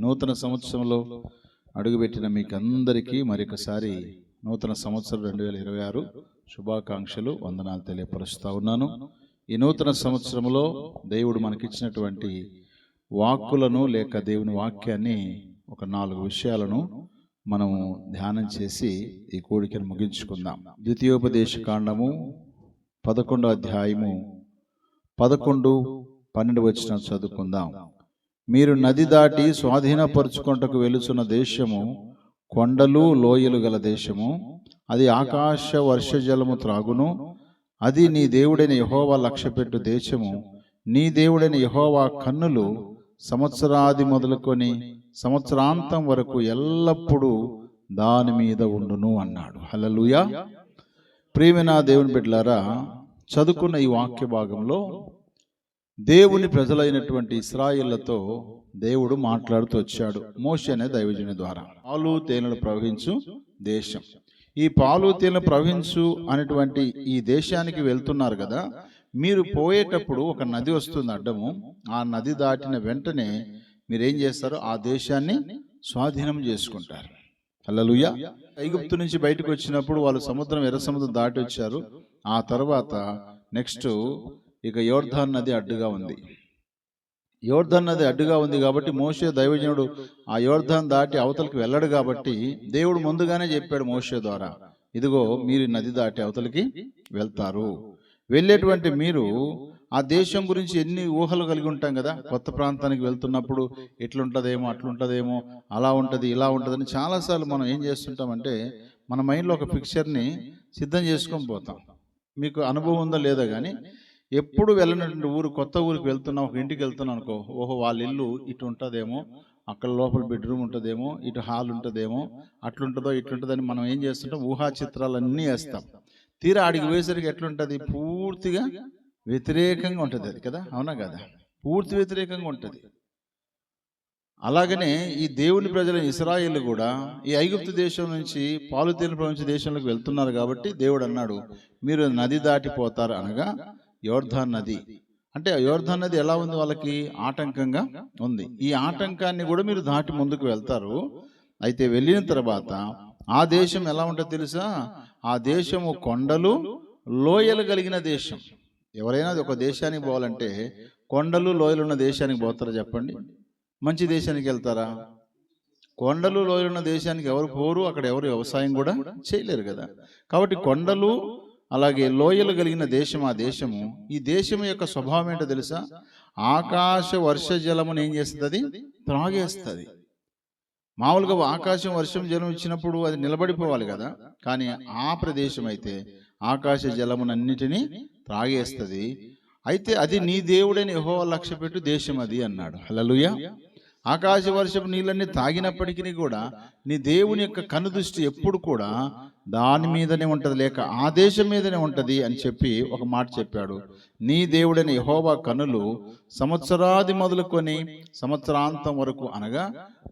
నూతన సంవత్సరంలో అడుగుపెట్టిన మీకు అందరికీ మరొకసారి నూతన సంవత్సరం రెండు వేల ఇరవై ఆరు శుభాకాంక్షలు వందనాలు తెలియపరుస్తూ ఉన్నాను. ఈ నూతన సంవత్సరంలో దేవుడు మనకిచ్చినటువంటి వాక్కులను లేక దేవుని వాక్యాన్ని ఒక నాలుగు విషయాలను మనము ధ్యానం చేసి ఈ కోడికను ముగించుకుందాం. ద్వితీయోపదేశ కాండము పదకొండో అధ్యాయము పదకొండు పన్నెండు వచ్చిన చదువుకుందాం. మీరు నది దాటి స్వాధీనపరుచుకుంటకు వెలుచున్న దేశము కొండలు లోయలు గల దేశము అది ఆకాశ వర్షజలము త్రాగును. అది నీ దేవుడైన యహోవా లక్ష్యపెట్టు దేశము. నీ దేవుడైన యహోవా కన్నులు సంవత్సరాది మొదలుకొని సంవత్సరాంతం వరకు ఎల్లప్పుడూ దాని మీద ఉండును అన్నాడు. హల్లెలూయా. ప్రియమైన దేవుని బిడ్డలారా చదువుకున్న ఈ వాక్య భాగంలో దేవుని ప్రజలైనటువంటి ఇస్రాయిళ్ళతో దేవుడు మాట్లాడుతూ వచ్చాడు. మోషే అనే దైవజుని ద్వారా. పాలు తేనెలు ప్రవహించు దేశం. ఈ పాలు తేనెలు ప్రవహించు అనేటువంటి ఈ దేశానికి వెళ్తున్నారు కదా. మీరు పోయేటప్పుడు ఒక నది వస్తుంది అడ్డము. ఆ నది దాటిన వెంటనే మీరు ఏం చేస్తారు? ఆ దేశాన్ని స్వాధీనం చేసుకుంటారు. హల్లెలూయా. ఐగుప్తు నుంచి బయటకు వచ్చినప్పుడు వాళ్ళు సముద్రం ఎర్ర సముద్రం దాటి వచ్చారు. ఆ తర్వాత నెక్స్ట్ ఇక యోర్ధాన్ నది అడ్డుగా ఉంది. యోర్ధాన్ నది అడ్డుగా ఉంది. కాబట్టి మోషే దైవజనుడు ఆ యోర్ధాన్ దాటి అవతలికి వెళ్ళడు కాబట్టి దేవుడు ముందుగానే చెప్పాడు మోషే ద్వారా ఇదిగో మీరు నది దాటి అవతలికి వెళ్తారు. వెళ్ళేటువంటి మీరు ఆ దేశం గురించి ఎన్ని ఊహలు కలిగి ఉంటాం కదా? కొత్త ప్రాంతానికి వెళ్తున్నప్పుడు ఎట్లుంటదేమో అట్లుంటదేమో అలా ఉంటది ఇలా ఉంటదని చాలాసార్లు మనం ఏం చేస్తుంటామంటే మన మైండ్లో ఒక పిక్చర్ని సిద్ధం చేసుకొని పోతాం. మీకు అనుభవం ఉందా లేదా కానీ ఎప్పుడు వెళ్ళినటువంటి ఊరు కొత్త ఊరికి వెళ్తున్నాం ఒక ఇంటికి వెళ్తున్నాం అనుకో ఓహో వాళ్ళ ఇల్లు ఇటు ఉంటుందేమో అక్కడ లోపల బెడ్రూమ్ ఉంటుందేమో ఇటు హాల్ ఉంటుందేమో అట్లుంటుందో ఇట్లుంటుందని మనం ఏం చేస్తుంటాం? ఊహా చిత్రాలన్నీ వేస్తాం. తీరా ఆడికి పోయేసరికి ఎట్లుంటుంది? పూర్తిగా వ్యతిరేకంగా ఉంటుంది అది కదా? అవునా కదా? పూర్తి వ్యతిరేకంగా ఉంటుంది. అలాగనే ఈ దేవుని ప్రజల ఇస్రాయిల్ కూడా ఈ ఐగుప్తు దేశం నుంచి పాలుతీన ప్రపంచ దేశంలోకి వెళ్తున్నారు కాబట్టి దేవుడు అన్నాడు మీరు నది దాటిపోతారు అనగా యోర్ధాన్ నది. అంటే యోర్ధాన్ నది ఎలా ఉంది వాళ్ళకి? ఆటంకంగా ఉంది. ఈ ఆటంకాన్ని కూడా మీరు దాటి ముందుకు వెళ్తారు. అయితే వెళ్ళిన తర్వాత ఆ దేశం ఎలా ఉంటుందో తెలుసా? ఆ దేశము కొండలు లోయలు కలిగిన దేశం. ఎవరైనా ఒక దేశానికి పోవాలంటే కొండలు లోయలు ఉన్న దేశానికి పోతారా చెప్పండి? మంచి దేశానికి వెళ్తారా? కొండలు లోయలు ఉన్న దేశానికి ఎవరు పోరు? అక్కడ ఎవరు వ్యవసాయం కూడా చేయలేరు కదా. కాబట్టి కొండలు అలాగే లోయలు కలిగిన దేశం ఆ దేశము. ఈ దేశం యొక్క స్వభావం ఏంటో తెలుసా? ఆకాశ వర్ష జలమును ఏం చేస్తుంది? అది త్రాగేస్తుంది. మామూలుగా ఆకాశం వర్షం జలం ఇచ్చినప్పుడు అది నిలబడిపోవాలి కదా? కానీ ఆ ప్రదేశం అయితే ఆకాశ జలమునన్నిటినీ త్రాగేస్తుంది. అయితే అది నీ దేవుడైన యహో లక్ష్య పెట్టు దేశం అది అన్నాడు. హల్లెలూయా. ఆకాశ వర్షపు నీళ్ళన్నీ తాగినప్పటికీ కూడా నీ దేవుని యొక్క కనుదృష్టి ఎప్పుడు కూడా దాని మీదనే ఉంటుంది లేక ఆ దేశం మీదనే ఉంటుంది అని చెప్పి ఒక మాట చెప్పాడు. నీ దేవుడైన యహోవా కనులు సంవత్సరాది మొదలుకొని సంవత్సరాంతం వరకు అనగా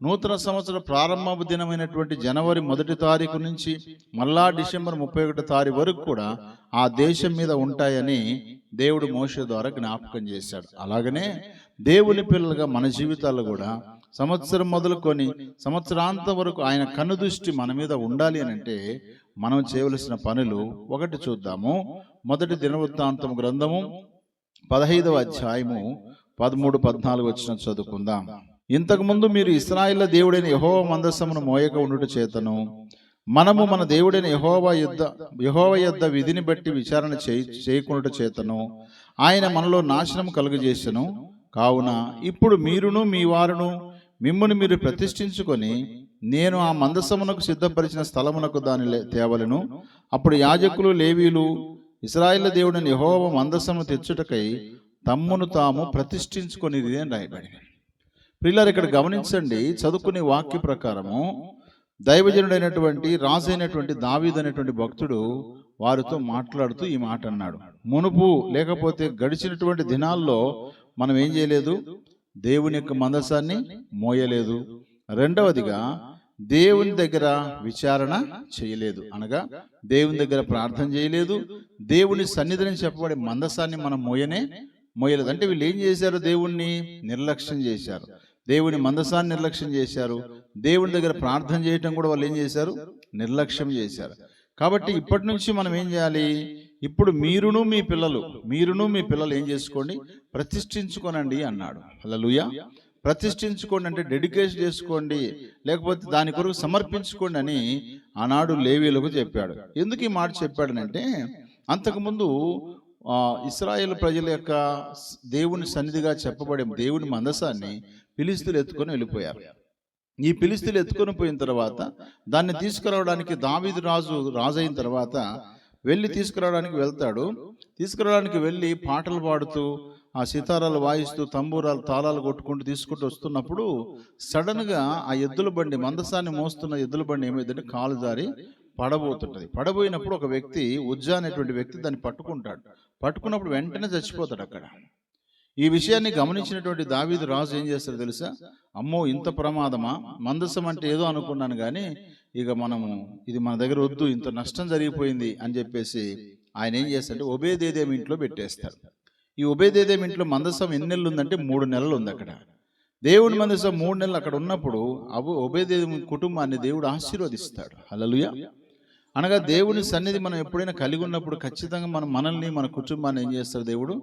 నూతన సంవత్సర ప్రారంభ దినమైనటువంటి జనవరి మొదటి తారీఖు నుంచి మళ్ళా డిసెంబర్ ముప్పై ఒకటి తారీఖు వరకు కూడా ఆ దేశం మీద ఉంటాయని దేవుడు మోష ద్వారా జ్ఞాపకం చేశాడు. అలాగనే దేవుని పిల్లలుగా మన జీవితాల్లో కూడా సంవత్సరం మొదలుకొని సంవత్సరాంతం వరకు ఆయన కన్ను దృష్టి మన మీద ఉండాలి అని అంటే మనం చేయవలసిన పనులు ఒకటి చూద్దాము. మొదటి దినవృత్తాంతం గ్రంథము పదహైదవ అధ్యాయము పదమూడు పద్నాలుగు వచ్చిన చదువుకుందాం. ఇంతకు ముందు మీరు ఇస్రాయిల్ల దేవుడైన యహోవ మందస్సమును మోయక ఉండుట చేతను. మనము మన దేవుడైన యహోవ యుద్ధ యహోవ యొద్ద విధిని బట్టి విచారణ చేయి చేయకుండా చేతను. ఆయన మనలో నాశనం కలుగజేసెను. కావున ఇప్పుడు మీరును మీ వారును మిమ్మును మీరు ప్రతిష్ఠించుకొని నేను ఆ మందసమునకు సిద్ధపరిచిన స్థలమునకు దాని తేవలను. అప్పుడు యాజకులు లేవీలు ఇస్రాయేల్ దేవుడిని యెహోవా మందసమును తెచ్చుటకై తమ్మును తాము ప్రతిష్ఠించుకొని అని రాయబడింది. పిల్లలు ఇక్కడ గమనించండి చదువుకునే వాక్య ప్రకారము దైవజనుడైనటువంటి రాజు అయినటువంటి దావీద్ అనేటువంటి భక్తుడు వారితో మాట్లాడుతూ ఈ మాట అన్నాడు. మునుపు లేకపోతే గడిచినటువంటి దినాల్లో మనం ఏం చేయలేదు? దేవుని యొక్క మందసాన్ని మోయలేదు. రెండవదిగా దేవుని దగ్గర విచారణ చేయలేదు. అనగా దేవుని దగ్గర ప్రార్థన చేయలేదు. దేవుని సన్నిధిని చెప్పబడే మందసాన్ని మనం మోయనే మోయలేదు. అంటే వీళ్ళు ఏం చేశారు? దేవుణ్ణి నిర్లక్ష్యం చేశారు. దేవుని మందసాన్ని నిర్లక్ష్యం చేశారు. దేవుని దగ్గర ప్రార్థన చేయటం కూడా వాళ్ళు ఏం చేశారు. నిర్లక్ష్యం చేశారు. కాబట్టి ఇప్పటి నుంచి మనం ఏం చేయాలి? ఇప్పుడు మీరును మీ పిల్లలు మీరును మీ పిల్లలు ఏం చేసుకోండి? ప్రతిష్ఠించుకోనండి అన్నాడు. హల్లెలూయా. ప్రతిష్ఠించుకోండి అంటే డెడికేషన్ చేసుకోండి. లేకపోతే దాని కొరకు సమర్పించుకోండి అని ఆనాడు లేవీలకు చెప్పాడు. ఎందుకు ఈ మాట చెప్పాడనంటే అంతకుముందు ఇస్రాయేల్ ప్రజల యొక్క దేవుని సన్నిధిగా చెప్పబడే దేవుని మందసాన్ని పిలిస్తులు ఎత్తుకొని వెళ్ళిపోయారు. ఈ పిలిస్తులు ఎత్తుకొని పోయిన తర్వాత దాన్ని తీసుకురావడానికి దావీదు రాజు రాజు అయిన తర్వాత వెళ్ళి తీసుకురావడానికి వెళ్తాడు. తీసుకురావడానికి వెళ్ళి పాటలు పాడుతూ ఆ సితారాలు వాయిస్తూ తంబూరాలు తాళాలు కొట్టుకుంటూ తీసుకుంటూ వస్తున్నప్పుడు సడన్గా ఆ ఎద్దుల బండి మందసాన్ని మోస్తున్న ఎద్దుల బండి ఏమైందంటే కాలు జారి పడబోతుంటది పడబోయినప్పుడు ఒక వ్యక్తి ఉజ్జా అనేటువంటి వ్యక్తి దాన్ని పట్టుకుంటాడు. పట్టుకున్నప్పుడు వెంటనే చచ్చిపోతాడు అక్కడ. ఈ విషయాన్ని గమనించినటువంటి దావీదు రాజు ఏం చేస్తారు తెలుసా? అమ్మో ఇంత ప్రమాదమా? మందసం అంటే ఏదో అనుకున్నాను కానీ ఇక మనము ఇది మన దగ్గర వద్దు ఇంత నష్టం జరిగిపోయింది అని చెప్పేసి ఆయన ఏం చేస్తారంటే ఒబేదేదేం ఇంట్లో పెట్టేస్తారు ఈ ఉభయదేదేం ఇంట్లో మందసం ఎన్ని నెలలు ఉందంటే మూడు నెలలు ఉంది అక్కడ. దేవుని మందసం మూడు నెలలు అక్కడ ఉన్నప్పుడు అబు ఉభయదేవి కుటుంబాన్ని దేవుడు ఆశీర్వదిస్తాడు. అలలుయ అనగా దేవుని సన్నిధి మనం ఎప్పుడైనా కలిగి ఉన్నప్పుడు ఖచ్చితంగా మనం మనల్ని మన కుటుంబాన్ని ఏం చేస్తారు దేవుడు?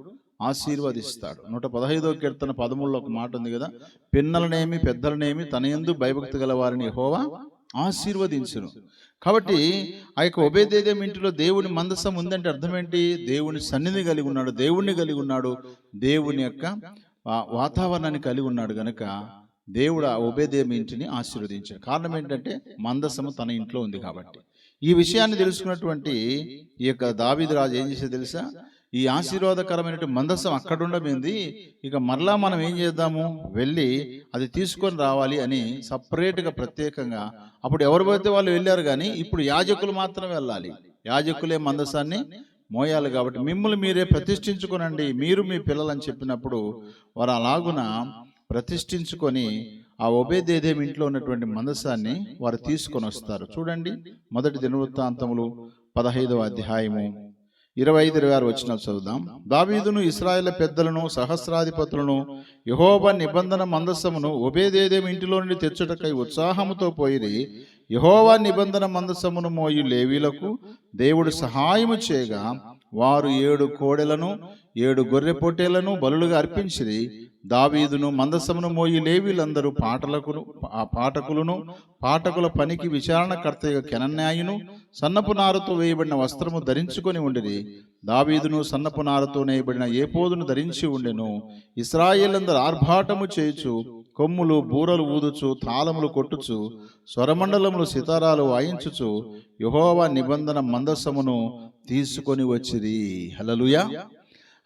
ఆశీర్వదిస్తాడు. నూట పదహైదో కీర్తన పదమూడులో ఒక మాట ఉంది కదా? పిన్నలనేమి పెద్దలనేమి తన ఎందు భయభక్తి గల వారిని హోవా ఆశీర్వదించును. కాబట్టి ఆ యొక్క ఉభయదేదేం ఇంటిలో దేవుని మందసం ఉందంటే అర్థం ఏంటి దేవుని సన్నిధి కలిగి ఉన్నాడు దేవుణ్ణి కలిగి ఉన్నాడు దేవుని యొక్క వాతావరణాన్ని కలిగి ఉన్నాడు గనక దేవుడు ఆ ఉభయదేమి ఇంటిని ఆశీర్వదించాడు. కారణం ఏంటంటే మందసము తన ఇంట్లో ఉంది కాబట్టి. ఈ విషయాన్ని తెలుసుకున్నటువంటి ఈ యొక్క దావీదు రాజు ఏం చేసే తెలుసా? ఈ ఆశీర్వాదకరమైన మందస్సం అక్కడుండమైంది ఇక మరలా మనం ఏం చేద్దాము? వెళ్ళి అది తీసుకొని రావాలి అని సపరేట్గా ప్రత్యేకంగా. అప్పుడు ఎవరు పోతే వాళ్ళు వెళ్ళారు కానీ ఇప్పుడు యాజకులు మాత్రం వెళ్ళాలి. యాజకులే మందసాన్ని మోయాలి కాబట్టి మిమ్మల్ని మీరే ప్రతిష్ఠించుకోనండి. మీరు మీ పిల్లలని చెప్పినప్పుడు వారు అలాగున ప్రతిష్ఠించుకొని ఆ ఒబేదేదేం ఇంట్లో ఉన్నటువంటి మందసాన్ని వారు తీసుకొని వస్తారు. చూడండి మొదటి దినవృత్తాంతములు పదహైదవ అధ్యాయము. ఇరవై ఐదు ఇరవై ఆరు వచ్చిన చదువుదాం. దావీదును ఇస్రాయేల్ పెద్దలను సహస్రాధిపతులను యహోబ నిబంధన మందసమును ఒబేదేదేం ఇంటిలో నుండి తెచ్చుటకై ఉత్సాహముతో పోయిరి. యహోవా నిబంధన మందసమును మోయి లేవీలకు దేవుడు సహాయము చేయగా వారు ఏడు కోడెలను ఏడు గొర్రె పొట్టేలను బలులుగా అర్పించిరి. దావీదును మందసమును మోయి లేవీలందరూ పాటలకును ఆ పాఠకులను పాఠకుల పనికి విచారణకర్తగా కెనన్యాయును సన్నపు నారుతో వేయబడిన వస్త్రము ధరించుకొని ఉండిరి. దావీదును సన్నపు నారుతో నేయబడిన ఏపోదును ధరించి ఉండెను. ఇస్రాయేలందరూ ఆర్భాటము చేయుచు కొమ్ములు బూరలు ఊదుచు తాళములు కొట్టుచు స్వరమండలములు సితారాలు వాయించుచు యహోవా నిబంధన మందసమును తీసుకొని వచ్చిరి. హలలుయా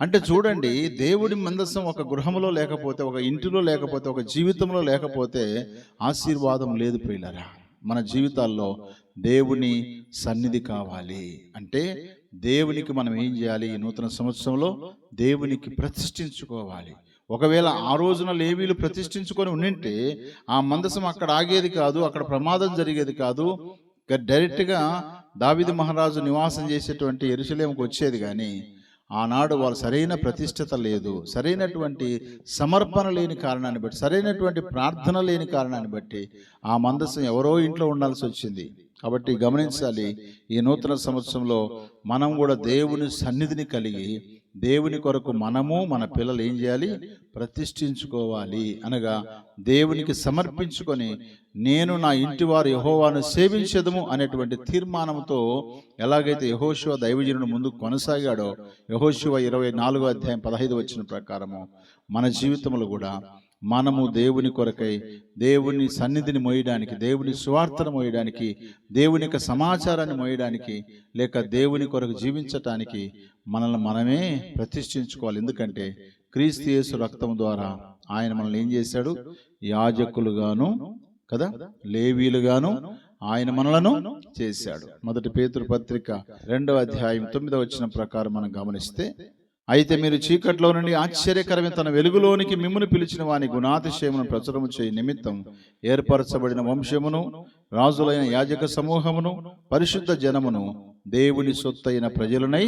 అంటే చూడండి దేవుడి మందసం ఒక గృహంలో లేకపోతే ఒక ఇంటిలో లేకపోతే ఒక జీవితంలో లేకపోతే ఆశీర్వాదం లేదు ప్రియులరా. మన జీవితాల్లో దేవుని సన్నిధి కావాలి. అంటే దేవునికి మనం ఏం చేయాలి? ఈ నూతన సంవత్సరంలో దేవునికి ప్రతిష్ఠించుకోవాలి. ఒకవేళ ఆ రోజున లేవీలు ప్రతిష్ఠించుకొని ఉండింటే ఆ మందసం అక్కడ ఆగేది కాదు అక్కడ ప్రమాదం జరిగేది కాదు. డైరెక్ట్గా దావిది మహారాజు నివాసం చేసేటువంటి ఎరుసలేంకి వచ్చేది కానీ ఆనాడు వాళ్ళు సరైన ప్రతిష్టత లేదు. సరైనటువంటి సమర్పణ లేని కారణాన్ని బట్టి సరైనటువంటి ప్రార్థన లేని కారణాన్ని బట్టి ఆ మందసం ఎవరో ఇంట్లో ఉండాల్సి వచ్చింది. కాబట్టి గమనించాలి ఈ నూతన సంవత్సరంలో మనం కూడా దేవుని సన్నిధిని కలిగి దేవుని కొరకు మనము మన పిల్లలు ఏం చేయాలి? ప్రతిష్ఠించుకోవాలి. అనగా దేవునికి సమర్పించుకొని నేను నా ఇంటి వారు యహోవాను సేవించదము అనేటువంటి తీర్మానంతో ఎలాగైతే యహోశివ దైవజనుడు ముందు కొనసాగాడో యహోశివ ఇరవై నాలుగో అధ్యాయం పదహైదు వచ్చిన ప్రకారము మన జీవితంలో కూడా మనము దేవుని కొరకై దేవుని సన్నిధిని మోయడానికి దేవుని సువార్తను మోయడానికి దేవుని యొక్క సమాచారాన్ని మోయడానికి లేక దేవుని కొరకు జీవించటానికి మనల్ని మనమే ప్రతిష్ఠించుకోవాలి. ఎందుకంటే క్రీస్తు యేసు రక్తం ద్వారా ఆయన మనల్ని ఏం చేశాడు? యాజకులుగాను కదా? లేవీలుగాను ఆయన మనలను చేశాడు. మొదటి పేతురు పత్రిక రెండవ అధ్యాయం తొమ్మిదవ వచ్చిన ప్రకారం మనం గమనిస్తే అయితే మీరు చీకట్లో నుండి ఆశ్చర్యకరమైన తన వెలుగులోనికి మిమ్మును పిలిచిన వాని గుణాతిశయమును ప్రచురము చేయ నిమిత్తం ఏర్పరచబడిన వంశమును రాజులైన యాజక సమూహమును పరిశుద్ధ జనమును దేవుని సొత్తైన ప్రజలనై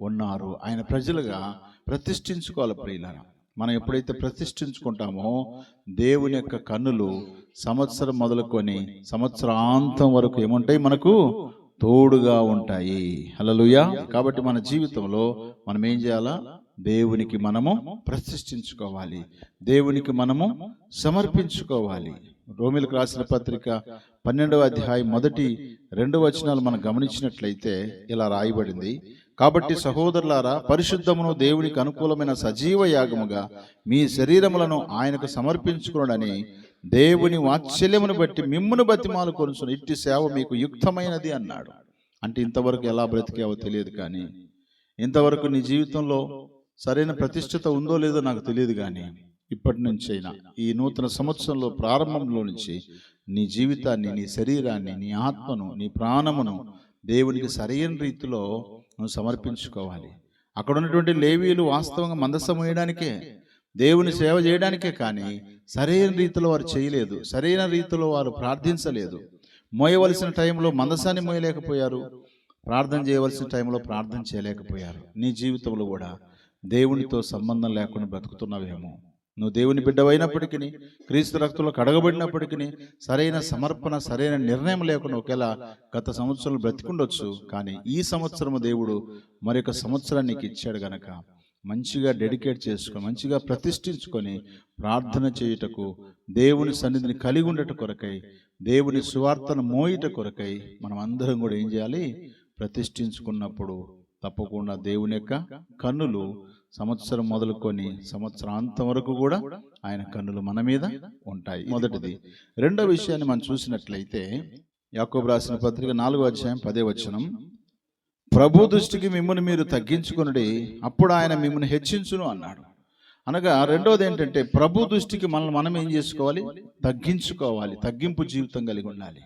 ఉన్నారు. ఆయన ప్రజలుగా ప్రతిష్ఠించుకోవాలి ప్రియులారా. మనం ఎప్పుడైతే ప్రతిష్ఠించుకుంటామో దేవుని యొక్క కన్నులు సంవత్సరం మొదలుకొని సంవత్సరాంతం వరకు ఏముంటాయి మనకు? తోడుగా ఉంటాయి. హల్లెలూయా. కాబట్టి మన జీవితంలో మనం ఏం చేయాలా? దేవునికి మనము ప్రతిష్ఠించుకోవాలి. దేవునికి మనము సమర్పించుకోవాలి. రోమిలకు రాసిన పత్రిక పన్నెండవ అధ్యాయం మొదటి రెండు వచనాలు మనం గమనించినట్లయితే ఇలా రాయబడింది. కాబట్టి సహోదరులారా పరిశుద్ధమును దేవునికి అనుకూలమైన సజీవ యాగముగా మీ శరీరములను ఆయనకు సమర్పించుకునడని దేవుని వాత్సల్యమును బట్టి మిమ్మును బతిమాలు కొనుచుని. ఇట్టి సేవ మీకు యుక్తమైనది అన్నాడు. అంటే ఇంతవరకు ఎలా బ్రతికావో తెలియదు కానీ ఇంతవరకు నీ జీవితంలో సరైన ప్రతిష్టత ఉందో లేదో నాకు తెలియదు కానీ ఇప్పటి నుంచి అయినా ఈ నూతన సంవత్సరంలో ప్రారంభంలో నుంచి నీ జీవితాన్ని నీ శరీరాన్ని నీ ఆత్మను నీ ప్రాణమును దేవునికి సరైన రీతిలో నువ్వు సమర్పించుకోవాలి. అక్కడ ఉన్నటువంటి లేవీలు వాస్తవంగా మందసం వేయడానికే దేవుని సేవ చేయడానికే కానీ సరైన రీతిలో వారు చేయలేదు. సరైన రీతిలో వారు ప్రార్థించలేదు. మోయవలసిన టైంలో మందసాన్ని మోయలేకపోయారు. ప్రార్థన చేయవలసిన టైంలో ప్రార్థన చేయలేకపోయారు. నీ జీవితంలో కూడా దేవునితో సంబంధం లేకుండా బ్రతుకుతున్నావేమో. నువ్వు దేవుని బిడ్డవైనప్పటికీ క్రీస్తు రక్తంలో కడగబడినప్పటికీ సరైన సమర్పణ సరైన నిర్ణయం లేకుండా ఒకేలా గత సంవత్సరాలు బ్రతికుండొచ్చు. కానీ ఈ సంవత్సరము దేవుడు మరొక సంవత్సరాన్ని నీకు ఇచ్చాడు గనక. మంచిగా డెడికేట్ చేసుకొని మంచిగా ప్రతిష్ఠించుకొని ప్రార్థన చేయుటకు దేవుని సన్నిధిని కలిగి ఉండట కొరకై దేవుని సువార్తను మోయుట కొరకై మనం అందరం కూడా ఏం చేయాలి? ప్రతిష్ఠించుకున్నప్పుడు తప్పకుండా దేవుని యొక్క కన్నులు సంవత్సరం మొదలుకొని సంవత్సరాంతం వరకు కూడా ఆయన కన్నులు మన మీద ఉంటాయి. మొదటిది. రెండో విషయాన్ని మనం చూసినట్లయితే యాకోబు రాసిన పత్రిక నాలుగో అధ్యాయం పదే వచనం. ప్రభు దృష్టికి మిమ్మల్ని మీరు తగ్గించుకునడి అప్పుడు ఆయన మిమ్మల్ని హెచ్చించును అన్నాడు. అనగా రెండోది ఏంటంటే ప్రభు దృష్టికి మనల్ని మనం ఏం చేసుకోవాలి? తగ్గించుకోవాలి తగ్గింపు జీవితం కలిగి ఉండాలి.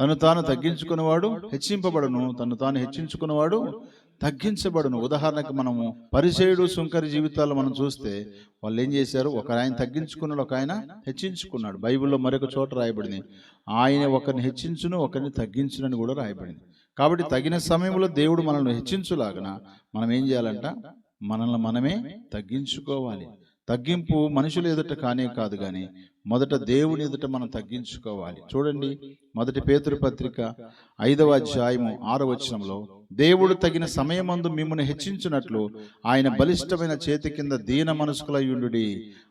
తను తాను తగ్గించుకున్నవాడు హెచ్చింపబడును తను తాను హెచ్చించుకున్నవాడు తగ్గించబడును. ఉదాహరణకు మనము పరిచయుడు సుంకరి జీవితాలు మనం చూస్తే వాళ్ళు ఏం చేశారు? ఒక ఆయన తగ్గించుకున్నాడు ఒక ఆయన హెచ్చించుకున్నాడు. బైబిల్లో మరొక చోట రాయబడింది. ఆయన ఒకరిని హెచ్చించును ఒకరిని తగ్గించునని కూడా రాయబడింది. కాబట్టి తగిన సమయంలో దేవుడు మనల్ని హెచ్చించులాగన మనం ఏం చేయాలంట? మనల్ని మనమే తగ్గించుకోవాలి. తగ్గింపు మనుషులు ఎదుట కానే కాదు కానీ మొదట దేవుని ఎదుట మనం తగ్గించుకోవాలి. చూడండి మొదటి పేతురు పత్రిక ఐదవ అధ్యాయము ఆరవ వచనంలో దేవుడు తగిన సమయమందు మిమ్మల్ని హెచ్చించినట్లు ఆయన బలిష్టమైన చేతి కింద దీన మనసుకులయుండు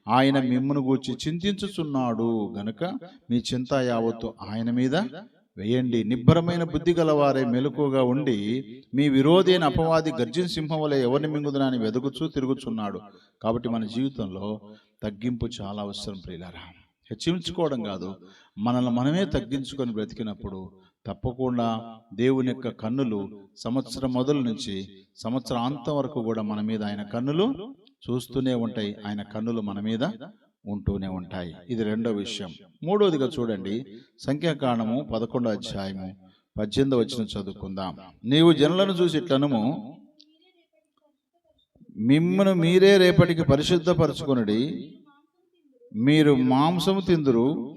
ఆయన మిమ్మను గూర్చి చింతించుచున్నాడు గనుక మీ చింత యావత్తు ఆయన మీద వేయండి. నిబ్బరమైన బుద్ధి గలవారే మెలకుగా ఉండి మీ విరోధి అయిన అపవాది గర్జన సింహం వలె ఎవరిని మింగుదనని వెదుగుచూ తిరుగుచున్నాడు. కాబట్టి మన జీవితంలో తగ్గింపు చాలా అవసరం ప్రియులారా. హెచ్చించుకోవడం కాదు మనల్ని మనమే తగ్గించుకొని బ్రతికినప్పుడు తప్పకుండా దేవుని యొక్క కన్నులు సంవత్సరం మొదలు నుంచి సంవత్సరాంతం వరకు కూడా మన మీద ఆయన కన్నులు చూస్తూనే ఉంటాయి. ఆయన కన్నులు మన మీద ఉంటూనే ఉంటాయి. ఇది రెండో విషయం. మూడోదిగా చూడండి. సంఖ్యాకాండము పదకొండో అధ్యాయము పద్దెనిమిది వచ్చిన చదువుకుందాం. నీవు జనులను చూసి ఇట్లనుము మిమ్మను మీరే రేపటికి పరిశుద్ధపరచుకొనుడి. మీరు మాంసము తిందురు.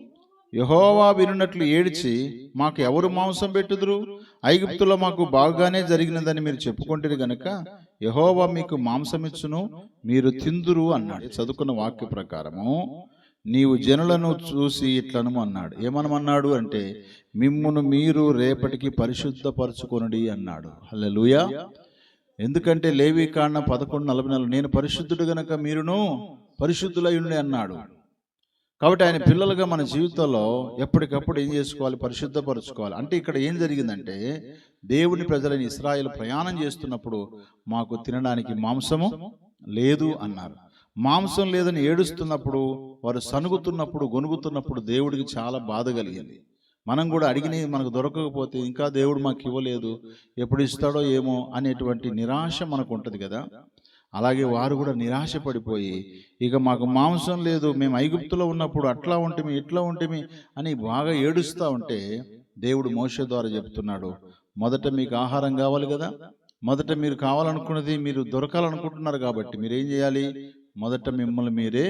యహోవా వినున్నట్లు ఏడ్చి మాకు ఎవరు మాంసం పెట్టుదురు? ఐగుప్తులో మాకు బాగానే జరిగినదని మీరు చెప్పుకుంటారు గనుక యహోవా మీకు మాంసం ఇచ్చును మీరు తిందురు అన్నాడు. చదువుకున్న వాక్య ప్రకారము నీవు జనులను చూసి ఇట్లను అన్నాడు. ఏమనమన్నాడు అంటే మిమ్మును మీరు రేపటికి పరిశుద్ధపరచుకొనుడి అన్నాడు. హల్లెలూయా. ఎందుకంటే లేవి కాండం పదకొండు నలభై నాలుగు నేను పరిశుద్ధుడు గనక మీరును పరిశుద్ధులయ్యుండి అన్నాడు. కాబట్టి ఆయన పిల్లలుగా మన జీవితంలో ఎప్పటికప్పుడు ఏం చేసుకోవాలి? పరిశుద్ధపరచుకోవాలి. అంటే ఇక్కడ ఏం జరిగిందంటే దేవుని ప్రజలని ఇస్రాయేల్ ప్రయాణం చేస్తున్నప్పుడు మాకు తినడానికి మాంసము లేదు అన్నారు. మాంసం లేదని ఏడుస్తున్నప్పుడు వారు సనుగుతున్నప్పుడు గొనుగుతున్నప్పుడు దేవుడికి చాలా బాధ కలిగింది. మనం కూడా అడిగినవి మనకు దొరకకపోతే ఇంకా దేవుడు మాకు ఇవ్వలేదు. ఎప్పుడు ఇస్తాడో ఏమో అనేటువంటి నిరాశ మనకు ఉంటుంది కదా. అలాగే వారు కూడా నిరాశ పడిపోయి ఇక మాకు మాంసం లేదు మేము ఐగుప్తులో ఉన్నప్పుడు అట్లా ఉంటేమి ఇట్లా ఉంటేమి అని బాగా ఏడుస్తూ ఉంటే దేవుడు మోష ద్వారా చెప్తున్నాడు మొదట మీకు ఆహారం కావాలి కదా మొదట మీరు కావాలనుకున్నది మీరు దొరకాలనుకుంటున్నారు కాబట్టి మీరు ఏం చేయాలి? మొదట మిమ్మల్ని మీరే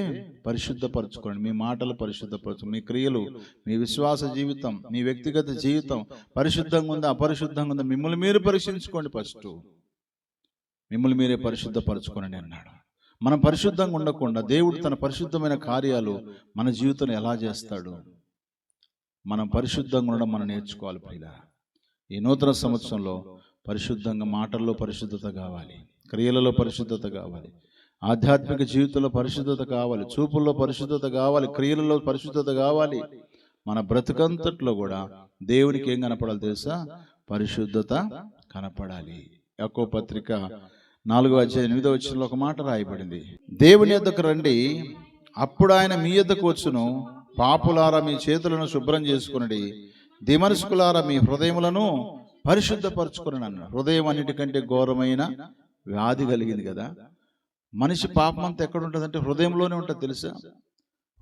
పరిశుద్ధపరచుకోండి మీ మాటలు పరిశుద్ధపరచు మీ క్రియలు మీ విశ్వాస జీవితం మీ వ్యక్తిగత జీవితం పరిశుద్ధంగా ఉందా అపరిశుద్ధంగా ఉందా మిమ్మల్ని మీరు పరీక్షించుకోండి ఫస్ట్. మిమ్మల్ని మీరే పరిశుద్ధపరచుకోనండి అన్నాడు. మనం పరిశుద్ధంగా ఉండకుండా దేవుడు తన పరిశుద్ధమైన కార్యాలు మన జీవితం ఎలా చేస్తాడు? మనం పరిశుద్ధంగా ఉండడం మనం నేర్చుకోవాలి పైన ఈ నూతన సంవత్సరంలో పరిశుద్ధంగా మాటల్లో పరిశుద్ధత కావాలి క్రియలలో పరిశుద్ధత కావాలి ఆధ్యాత్మిక జీవితంలో పరిశుద్ధత కావాలి చూపుల్లో పరిశుద్ధత కావాలి క్రియలలో పరిశుద్ధత కావాలి. మన బ్రతుకంతట్లో కూడా దేవునికి ఏం కనపడాలి తెలుసా? పరిశుద్ధత కనపడాలి. ఎక్కువ పత్రిక నాలుగో అధ్యాయ ఎనిమిదో వచ్చినలో ఒక మాట రాయబడింది. దేవుని యొద్దకు రండి. అప్పుడు ఆయన మీ యొద్దకు వచ్చును. పాపులారా మీ చేతులను శుభ్రం చేసుకునడి. దిమనసుకులారా మీ హృదయములను పరిశుద్ధపరచుకుని అన్న హృదయం అన్నిటికంటే ఘోరమైన వ్యాధి కలిగింది కదా. మనిషి పాపం అంతా ఎక్కడ ఉంటుందంటే హృదయంలోనే ఉంటుంది తెలుసా?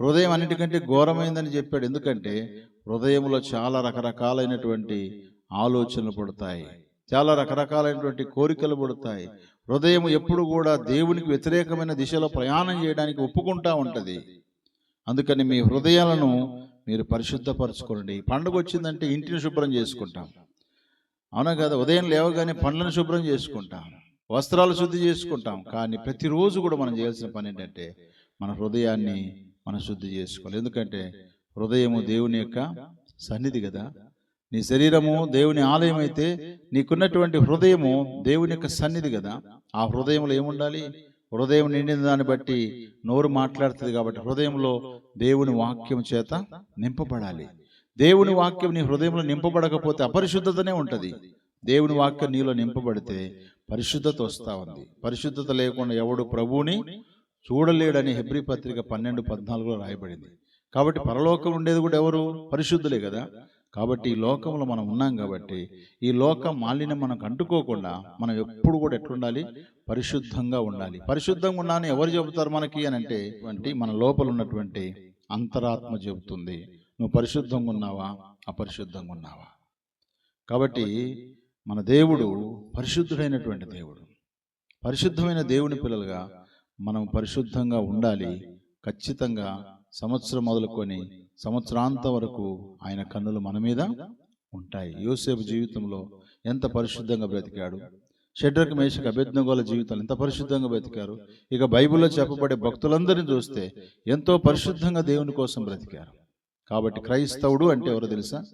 హృదయం అన్నిటికంటే ఘోరమైందని చెప్పాడు. ఎందుకంటే హృదయంలో చాలా రకరకాలైనటువంటి ఆలోచనలు పుడతాయి. చాలా రకరకాలైనటువంటి కోరికలు పుడతాయి. హృదయం ఎప్పుడు కూడా దేవునికి వ్యతిరేకమైన దిశలో ప్రయాణం చేయడానికి ఒప్పుకుంటా ఉంటుంది. అందుకని మీ హృదయాలను మీరు పరిశుద్ధపరచుకోండి. పండుగ వచ్చిందంటే ఇంటిని శుభ్రం చేసుకుంటాం. అవునా కదా? ఉదయం లేవగానే పండ్లను శుభ్రం చేసుకుంటాం. వస్త్రాలు శుద్ధి చేసుకుంటాం. కానీ ప్రతిరోజు కూడా మనం చేయాల్సిన పని ఏంటంటే మన హృదయాన్ని మనం శుద్ధి చేసుకోవాలి. ఎందుకంటే హృదయము దేవుని యొక్క సన్నిధి కదా. నీ శరీరము దేవుని ఆలయం అయితే నీకున్నటువంటి హృదయము దేవుని యొక్క సన్నిధి కదా. ఆ హృదయంలో ఏముండాలి? హృదయం నిండిన దాన్ని బట్టి నోరు మాట్లాడుతుంది కాబట్టి హృదయంలో దేవుని వాక్యం చేత నింపబడాలి. దేవుని వాక్యం నీ హృదయంలో నింపబడకపోతే అపరిశుద్ధతనే ఉంటుంది. దేవుని వాక్యం నీలో నింపబడితే పరిశుద్ధత వస్తూ ఉంది. పరిశుద్ధత లేకుండా ఎవడు ప్రభువుని చూడలేడని హెబ్రి పత్రిక పన్నెండు పద్నాలుగులో రాయబడింది. కాబట్టి పరలోకం ఉండేది కూడా ఎవరు? పరిశుద్ధులే కదా. కాబట్టి ఈ లోకంలో మనం ఉన్నాం కాబట్టి ఈ లోకం మాలిన్యం మనకు అంటుకోకుండా మనం ఎప్పుడు కూడా ఎట్లుండాలి పరిశుద్ధంగా ఉండాలి. పరిశుద్ధంగా ఉన్నాను ఎవరు చెబుతారు మనకి అని అంటే మన లోపల ఉన్నటువంటి అంతరాత్మ చెబుతుంది. నువ్వు పరిశుద్ధంగా ఉన్నావా? అపరిశుద్ధంగా ఉన్నావా? కాబట్టి మన దేవుడు పరిశుద్ధుడైనటువంటి దేవుడు. పరిశుద్ధమైన దేవుని పిల్లలుగా మనం పరిశుద్ధంగా ఉండాలి. ఖచ్చితంగా సంవత్సరం మొదలుకొని సంవత్సరాంత వరకు ఆయన కన్నులు మన మీద ఉంటాయి. యోసేపు జీవితంలో ఎంత పరిశుద్ధంగా బ్రతికాడు? షడ్రక మేషకు అభ్యర్థగోల జీవితాలు ఎంత పరిశుద్ధంగా బ్రతికారు? ఇక బైబిల్లో చెప్పబడే భక్తులందరినీ చూస్తే ఎంతో పరిశుద్ధంగా దేవుని కోసం బ్రతికారు. కాబట్టి క్రైస్తవుడు అంటే ఎవరో తెలుసా?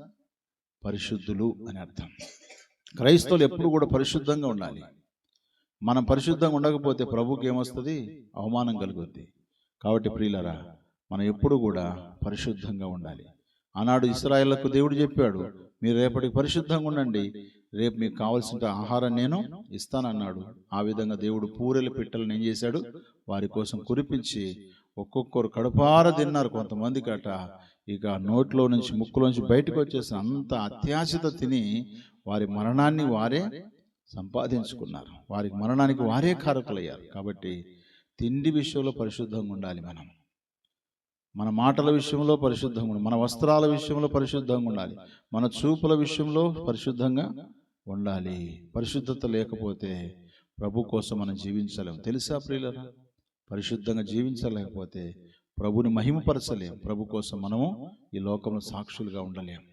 పరిశుద్ధులు అని అర్థం. క్రైస్తవులు ఎప్పుడు కూడా పరిశుద్ధంగా ఉండాలి. మనం పరిశుద్ధంగా ఉండకపోతే ప్రభుకి ఏమొస్తుంది అవమానం కలుగుద్ది. కాబట్టి ప్రియులరా మనం ఎప్పుడు కూడా పరిశుద్ధంగా ఉండాలి. ఆనాడు ఇస్రాయేళ్ళకు దేవుడు చెప్పాడు మీరు రేపటికి పరిశుద్ధంగా ఉండండి. రేపు మీకు కావాల్సిన ఆహారం నేను ఇస్తానన్నాడు. ఆ విధంగా దేవుడు పూరెల పిట్టలను ఏం చేశాడు? వారి కోసం కురిపించి ఒక్కొక్కరు కడుపార తిన్నారు కొంతమంది కట ఇక నోట్లో నుంచి ముక్కులోంచి బయటకు వచ్చేసిన అంత అత్యాశత తిని వారి మరణాన్ని వారే సంపాదించుకున్నారు. వారి మరణానికి వారే కారకులయ్యారు. కాబట్టి తిండి విషయంలో పరిశుద్ధంగా ఉండాలి మనం. మన మాటల విషయంలో పరిశుద్ధంగా ఉండాలి మన వస్త్రాల విషయంలో పరిశుద్ధంగా ఉండాలి. మన చూపుల విషయంలో పరిశుద్ధంగా ఉండాలి. పరిశుద్ధత లేకపోతే ప్రభు కోసం మనం జీవించలేం. తెలుసా ప్రియులరా? పరిశుద్ధంగా జీవించలేకపోతే ప్రభుని మహిమపరచలేం. ప్రభు కోసం మనము ఈ లోకంలో సాక్షులుగా ఉండలేము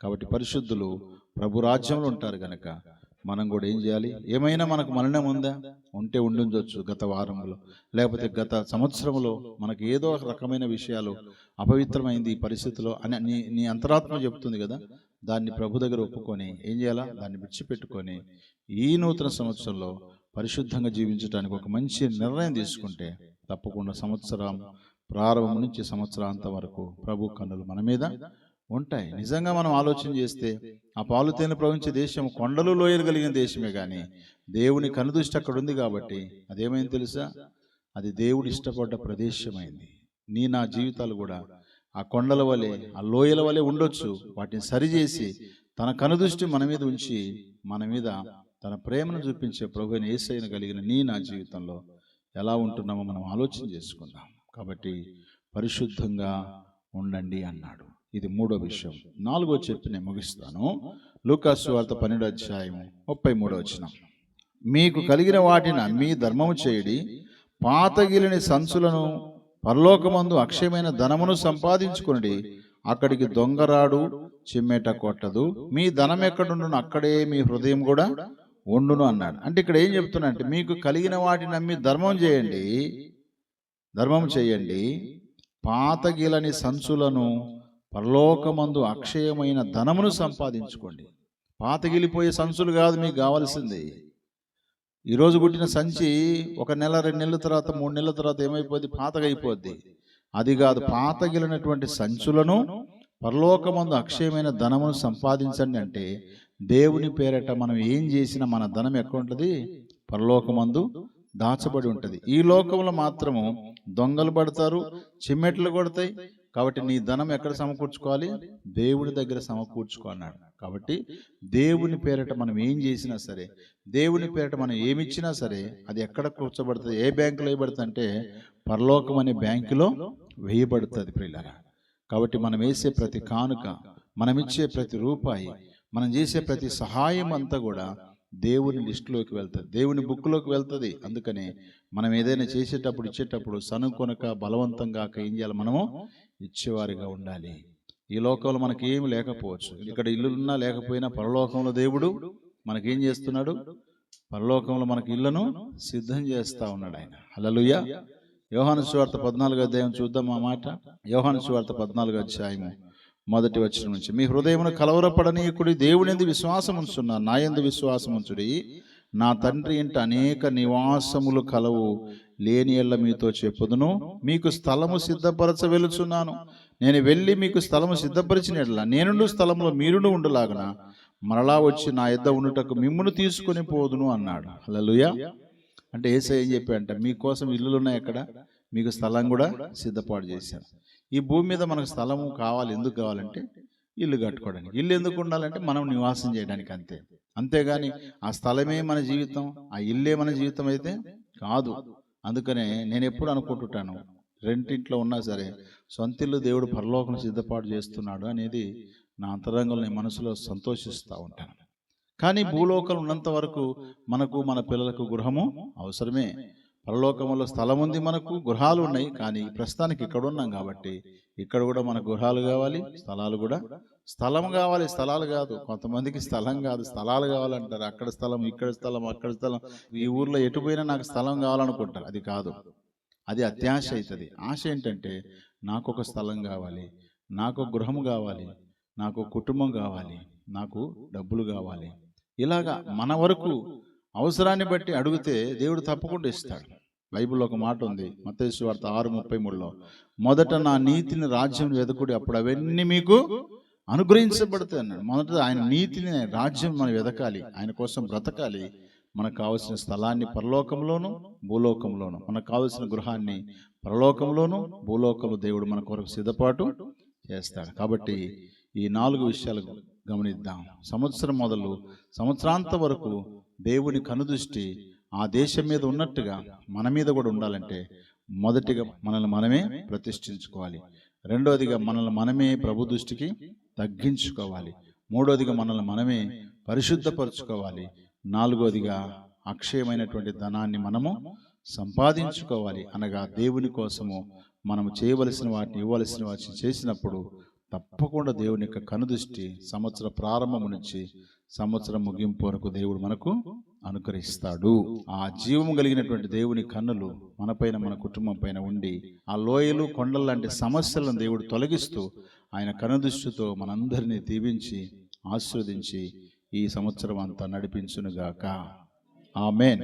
కాబట్టి పరిశుద్ధులు ప్రభు రాజ్యంలో ఉంటారు కనుక మనం కూడా ఏం చేయాలి? ఏమైనా మనకు మరణం ఉందా? ఉంటే ఉండుంచవచ్చు గత వారంలో. లేకపోతే గత సంవత్సరంలో మనకు ఏదో ఒక రకమైన విషయాలు అపవిత్రమైంది ఈ పరిస్థితిలో అని నీ నీ అంతరాత్మ చెప్తుంది కదా? దాన్ని ప్రభు దగ్గర ఒప్పుకొని ఏం చేయాలా? దాన్ని విడిచిపెట్టుకొని ఈ నూతన సంవత్సరంలో పరిశుద్ధంగా జీవించడానికి ఒక మంచి నిర్ణయం తీసుకుంటే తప్పకుండా సంవత్సరం ప్రారంభం నుంచి సంవత్సరాంతం వరకు ప్రభు కన్నులు మన మీద ఉంటాయి. నిజంగా మనం ఆలోచన చేస్తే ఆ పాలు తేనె ప్రవహించే దేశం కొండలు లోయలు కలిగిన దేశమే కానీ దేవుని కనుదృష్టి అక్కడ ఉంది కాబట్టి అదేమైంది తెలుసా? అది దేవుడు ఇష్టపడ్డ ప్రదేశమైంది. నీ నా జీవితాలు కూడా ఆ కొండల వలె ఆ లోయల వలె ఉండొచ్చు. వాటిని సరిచేసి తన కనుదృష్టి మన మీద ఉంచి మన మీద తన ప్రేమను చూపించే ప్రభుని ఏసైన కలిగిన నీ నా జీవితంలో ఎలా ఉంటున్నామో మనం ఆలోచన చేసుకుందాం. కాబట్టి పరిశుద్ధంగా ఉండండి అన్నాడు. ఇది మూడో విషయం. నాలుగో చెప్పి నేను ముగిస్తాను. లూకాసు వార్త పన్నెండు అధ్యాయం ముప్పై మూడో వచ్చిన మీకు కలిగిన వాటిని అమ్మి ధర్మము చేయడి. పాతగిలిని సంచులను పరలోకమందు అక్షయమైన ధనమును సంపాదించుకుని అక్కడికి దొంగరాడు చిమ్మేట కొట్టదు. మీ ధనం ఎక్కడుండును అక్కడే మీ హృదయం కూడా ఉండును అన్నాడు. అంటే ఇక్కడ ఏం చెప్తున్నా అంటే మీకు కలిగిన వాటిని నమ్మి ధర్మం చేయండి. ధర్మం చేయండి. పాతగిలని సంచులను పరలోకమందు అక్షయమైన ధనమును సంపాదించుకోండి. పాతగిలిపోయే సంచులు కాదు మీకు కావాల్సింది. ఈరోజు కుట్టిన సంచి ఒక నెల రెండు నెలల తర్వాత మూడు నెలల తర్వాత ఏమైపోద్ది? పాతగా అయిపోద్ది అది కాదు పాతగిలినటువంటి సంచులను పరలోకమందు అక్షయమైన ధనమును సంపాదించండి అంటే దేవుని పేరట మనం ఏం చేసినా మన ధనం ఎక్కడ ఉంటుంది? పరలోకమందు దాచబడి ఉంటుంది. ఈ లోకంలో మాత్రము దొంగలు పడతారు చిమ్మెట్లు కొడతాయి కాబట్టి నీ ధనం ఎక్కడ సమకూర్చుకోవాలి? దేవుని దగ్గర సమకూర్చుకో అన్నాడు. కాబట్టి దేవుని పేరట మనం ఏం చేసినా సరే దేవుని పేరట మనం ఏమిచ్చినా సరే అది ఎక్కడ కూర్చోబడుతుంది? ఏ బ్యాంకులో వేయబడుతుంది అంటే పరలోకం అనే బ్యాంకులో వేయబడుతుంది ప్రియులరా. కాబట్టి మనం వేసే ప్రతి కానుక మనం ఇచ్చే ప్రతి రూపాయి మనం చేసే ప్రతి సహాయం అంతా కూడా దేవుని లిస్టులోకి వెళ్తుంది. దేవుని బుక్లోకి వెళ్తుంది. అందుకనే మనం ఏదైనా చేసేటప్పుడు ఇచ్చేటప్పుడు సనుకొనక బలవంతంగా ఏం చేయాలి మనము ఇచ్చేవారిగా ఉండాలి. ఈ లోకంలో మనకి ఏమి లేకపోవచ్చు. ఇక్కడ ఇల్లున్నా లేకపోయినా పరలోకంలో దేవుడు మనకేం చేస్తున్నాడు? పరలోకంలో మనకి ఇళ్ళను సిద్ధం చేస్తా ఉన్నాడు ఆయన. హల్లెలూయ. యోహాను సువార్త పద్నాలుగు అధ్యాయం చూద్దాం ఆ మాట. యోహాను సువార్త పద్నాలుగు అధ్యాయము. మొదటి వచ్చిన నుంచి. మీ హృదయమును కలవరపడనీయకుడి దేవుని ఎందు విశ్వాసం ఉంచున్నా నా ఎందు విశ్వాసం ఉంచుడి. నా తండ్రి ఇంట అనేక నివాసములు కలవు. లేని ఎల్ల మీతో చెప్పుదును. మీకు స్థలము సిద్ధపరచ వెలుచున్నాను నేను వెళ్ళి మీకు స్థలము సిద్ధపరిచిన ఎడల నేనుండు స్థలంలో మీరును ఉండులాగన. మరలా వచ్చి నా ఇద్ద ఉండుటకు మిమ్మును తీసుకొని పోదును అన్నాడు. అలలుయ అంటే ఏసై ఏం చెప్పాడంటే మీకోసం ఇల్లులు ఉన్నాయి అక్కడ. మీకు స్థలం కూడా సిద్ధపాటు చేశాను. ఈ భూమి మీద మనకు స్థలము కావాలి ఎందుకు కావాలంటే ఇల్లు కట్టుకోవడానికి. ఇల్లు ఎందుకు ఉండాలంటే మనం నివాసం చేయడానికి అంతే. అంతేగాని ఆ స్థలమే మన జీవితం ఆ ఇల్లే మన జీవితం అయితే కాదు. అందుకనే నేను ఎప్పుడు అనుకుంటుంటాను రెంటింట్లో ఉన్నా సరే సొంత ఇల్లు దేవుడు పరలోకం సిద్ధపాటు చేస్తున్నాడు అనేది నా అంతరంగంలో నేను మనసులో సంతోషిస్తూ ఉంటాను. కానీ భూలోకం ఉన్నంత వరకు మనకు మన పిల్లలకు గృహము అవసరమే. పరలోకంలో స్థలం ఉంది మనకు గృహాలు ఉన్నాయి కానీ ప్రస్తుతానికి ఇక్కడ ఉన్నాం కాబట్టి ఇక్కడ కూడా మన గృహాలు కావాలి స్థలాలు కూడా. స్థలం కావాలి స్థలాలు కాదు. కొంతమందికి స్థలం కాదు. స్థలాలు కావాలంటారు. అక్కడ స్థలం ఇక్కడ స్థలం అక్కడ స్థలం. ఈ ఊర్లో ఎటు పోయినా నాకు స్థలం కావాలనుకుంటారు. అది కాదు. అది అత్యాశ అవుతుంది. ఆశ ఏంటంటే నాకు ఒక స్థలం కావాలి నాకు గృహం కావాలి నాకు కుటుంబం కావాలి నాకు డబ్బులు కావాలి. ఇలాగా మన వరకు అవసరాన్ని బట్టి అడిగితే దేవుడు తప్పకుండా ఇస్తాడు. బైబిల్లో ఒక మాట ఉంది మత్తయి వార్త ఆరు ముప్పై మూడులో మొదట నా నీతిని రాజ్యం వెదకుడి అప్పుడు అవన్నీ మీకు అనుగ్రహించబడతాయి అన్నాడు. మొదట ఆయన నీతిని రాజ్యం మనం వెదకాలి ఆయన కోసం బ్రతకాలి. మనకు కావలసిన స్థలాన్ని పరలోకంలోను భూలోకంలోను మనకు కావలసిన గృహాన్ని పరలోకంలోను భూలోకంలో దేవుడు మన కొరకు సిద్ధపాటు చేస్తాడు. కాబట్టి ఈ నాలుగు విషయాలు గమనిద్దాం. సంవత్సరం మొదలు సంవత్సరాంత వరకు దేవుని కనుదృష్టి ఆ దేశం మీద ఉన్నట్టుగా మన మీద కూడా ఉండాలంటే మొదటిగా మనల్ని మనమే ప్రతిష్ఠించుకోవాలి. రెండవదిగా మనల్ని మనమే ప్రభు దృష్టికి తగ్గించుకోవాలి. మూడవదిగా మనల్ని మనమే పరిశుద్ధపరచుకోవాలి. నాలుగవదిగా అక్షయమైనటువంటి ధనాన్ని మనము సంపాదించుకోవాలి అనగా దేవుని కోసము మనము చేయవలసిన వాటిని ఇవ్వవలసిన వాటిని చేసినప్పుడు తప్పకుండా దేవుని యొక్క కనుదృష్టి సంవత్సర ప్రారంభం నుంచి సంవత్సరం ముగింపు వరకు దేవుడు మనకు అనుకరిస్తాడు ఆ జీవము కలిగినటువంటి దేవుని కన్నులు మనపైన మన కుటుంబం పైన ఉండి ఆ లోయలు కొండల లాంటి సమస్యలను దేవుడు తొలగిస్తూ ఆయన కనుదృష్టితో మనందరినీ దీవించి ఆశీర్వదించి ఈ సంవత్సరం అంతా నడిపించునుగాక. ఆమెన్.